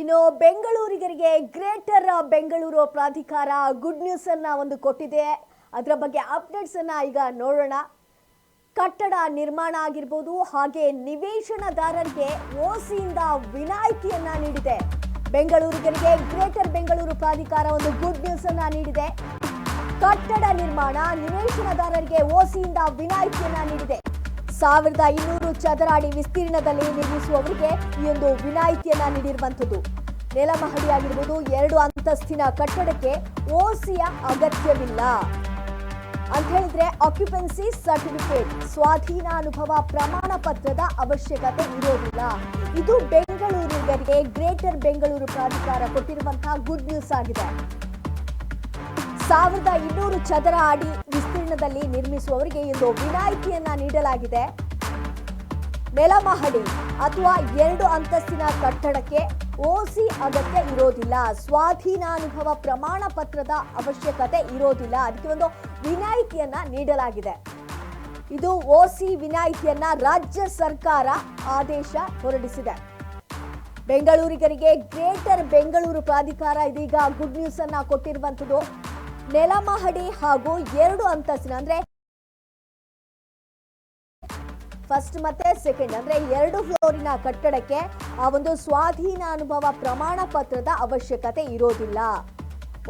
ಇನ್ನು ಬೆಂಗಳೂರಿಗರಿಗೆ ಗ್ರೇಟರ್ ಬೆಂಗಳೂರು ಪ್ರಾಧಿಕಾರ good news ಅನ್ನ ಒಂದು ಕೊಟ್ಟಿದೆ. ಅದರ ಬಗ್ಗೆ ಅಪ್ಡೇಟ್ಸ್ ಅನ್ನ ಈಗ ನೋಡೋಣ. ಕಟ್ಟಡ ನಿರ್ಮಾಣ ಆಗಿರ್ಬೋದು, ಹಾಗೆ ನಿವೇಶನದಾರರಿಗೆ ಓಸಿಯಿಂದ ವಿನಾಯಿತಿಯನ್ನ ನೀಡಿದೆ. ಬೆಂಗಳೂರಿಗರಿಗೆ ಗ್ರೇಟರ್ ಬೆಂಗಳೂರು ಪ್ರಾಧಿಕಾರ ಒಂದು ಗುಡ್ ನ್ಯೂಸ್ ಅನ್ನ ನೀಡಿದೆ. ಕಟ್ಟಡ ನಿರ್ಮಾಣ ನಿವೇಶನದಾರರಿಗೆ ಓಸಿಯಿಂದ ವಿನಾಯಿತಿಯನ್ನ ನೀಡಿದೆ. ಸಾವಿರದ ಇನ್ನೂರು ಚದರ ಅಡಿ ವಿಸ್ತೀರ್ಣದಲ್ಲಿ ನಿರ್ಮಿಸುವವರಿಗೆ ಈ ಒಂದು ವಿನಾಯಿತಿಯನ್ನ ನೀಡಿರುವಂಥದ್ದು. ನೆಲಮಹಡಿ ಎರಡು ಅಂತಸ್ತಿನ ಕಟ್ಟಡಕ್ಕೆ ಓಸಿಯ ಅಗತ್ಯವಿಲ್ಲ. ಅಂತ ಹೇಳಿದ್ರೆ ಆಕ್ಯುಪೆನ್ಸಿ ಸರ್ಟಿಫಿಕೇಟ್ ಸ್ವಾಧೀನಾನುಭವ ಪ್ರಮಾಣ ಪತ್ರದ ಅವಶ್ಯಕತೆ ಇರೋದಿಲ್ಲ. ಇದು ಬೆಂಗಳೂರಿಗರಿಗೆ ಗ್ರೇಟರ್ ಬೆಂಗಳೂರು ಪ್ರಾಧಿಕಾರ ಕೊಟ್ಟಿರುವಂತಹ ಗುಡ್ ನ್ಯೂಸ್ ಆಗಿದೆ. ಸಾವಿರದ ಇನ್ನೂರು ಚದರ ಅಡಿ ವಿಸ್ತೀರ್ಣದಲ್ಲಿ ನಿರ್ಮಿಸುವವರಿಗೆ ಇಂದು ವಿನಾಯಿತಿಯನ್ನ ನೀಡಲಾಗಿದೆ. ನೆಲಮಹಡಿ ಅಥವಾ ಎರಡು ಅಂತಸ್ತಿನ ಕಟ್ಟಡಕ್ಕೆ ಓಸಿ ಅಗತ್ಯ ಇರೋದಿಲ್ಲ. ಸ್ವಾಧೀನಾನುಭವ ಪ್ರಮಾಣ ಪತ್ರದ ಅವಶ್ಯಕತೆ ಇರೋದಿಲ್ಲ. ಅದಕ್ಕೆ ಒಂದು ವಿನಾಯಿತಿಯನ್ನ ನೀಡಲಾಗಿದೆ. ಇದು ಓಸಿ ವಿನಾಯಿತಿಯನ್ನ ರಾಜ್ಯ ಸರ್ಕಾರ ಆದೇಶ ಹೊರಡಿಸಿದೆ. ಬೆಂಗಳೂರಿಗರಿಗೆ ಗ್ರೇಟರ್ ಬೆಂಗಳೂರು ಪ್ರಾಧಿಕಾರ ಇದೀಗ ಗುಡ್ ನ್ಯೂಸ್ ಅನ್ನ ನೆಲಮಹಡಿ ಹಾಗೂ ಎರಡು ಅಂತಸ್ತಿನ ಅಂದ್ರೆ ಫಸ್ಟ್ ಮತ್ತೆ ಸೆಕೆಂಡ್ ಅಂದ್ರೆ ಎರಡು ಫ್ಲೋರಿನ ಕಟ್ಟಡಕ್ಕೆ ಆ ಒಂದು ಸ್ವಾಧೀನಾನುಭವ ಪ್ರಮಾಣ ಪತ್ರದ ಅವಶ್ಯಕತೆ ಇರೋದಿಲ್ಲ.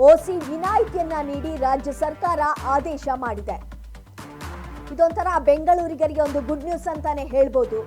ಓಸಿ ವಿನಾಯಿತಿಯನ್ನ ನೀಡಿ ರಾಜ್ಯ ಸರ್ಕಾರ ಆದೇಶ ಮಾಡಿದೆ. ಇದೊಂಥರ ಬೆಂಗಳೂರಿಗರಿಗೆ ಒಂದು ಗುಡ್ ನ್ಯೂಸ್ ಅಂತಾನೆ ಹೇಳ್ಬೋದು.